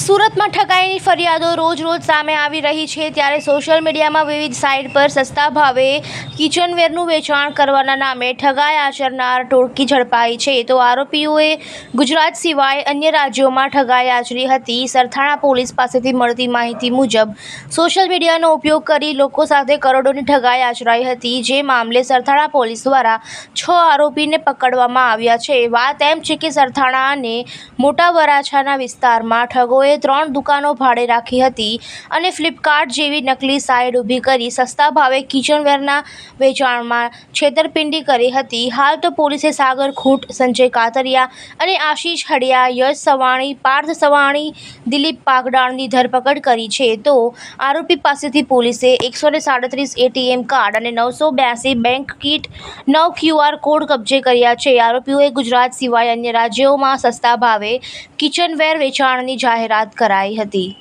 સુરતમાં ઠગાઈની ફરિયાદો રોજ રોજ સામે આવી રહી છે. ત્યારે સોશિયલ મીડિયામાં વિવિધ સાઇટ પર સસ્તા ભાવે કિચનવેરનું વેચાણ કરવાના નામે ઠગાઈ આચરનાર ટોળકી ઝડપાઈ છે. તો આરોપીઓએ ગુજરાત સિવાય અન્ય રાજ્યોમાં ઠગાઈ આચરી હતી. સરથાણા પોલીસ પાસેથી મળતી માહિતી મુજબ, સોશિયલ મીડિયાનો ઉપયોગ કરી લોકો સાથે કરોડોની ઠગાઈ આચરાઈ હતી. જે મામલે સરથાણા પોલીસ દ્વારા છ આરોપીને પકડવામાં આવ્યા છે. વાત એમ છે કે સરથાણા અને મોટા વરાછાના વિસ્તારમાં ઠગોએ ત્રણ દુકાનો ભાડે રાખી હતી અને ફ્લિપકાર્ટ જેવી નકલી સાઇટ ઊભી કરી સસ્તા ભાવે કિચનવેરના વેચાણમાં છેતરપિંડી કરી હતી. હાલ તો પોલીસે સાગર ખૂંટ, સંજય કાતરિયા અને આશીષ હડિયા, યશ સવાણી, પાર્થ સવાણી, દિલીપ પાગડાણની ધરપકડ કરી છે. તો આરોપી પાસેથી પોલીસે એકસો ને સાડત્રીસ એટીએમ કાર્ડ અને નવસો બ્યાસી બેંક કીટ, નવ ક્યુઆર કોડ કબજે કર્યા છે. આરોપીઓએ ગુજરાત સિવાય અન્ય રાજ્યોમાં સસ્તા ભાવે કિચનવેર વેચાણની જાહેરાત કરાઈ હતી.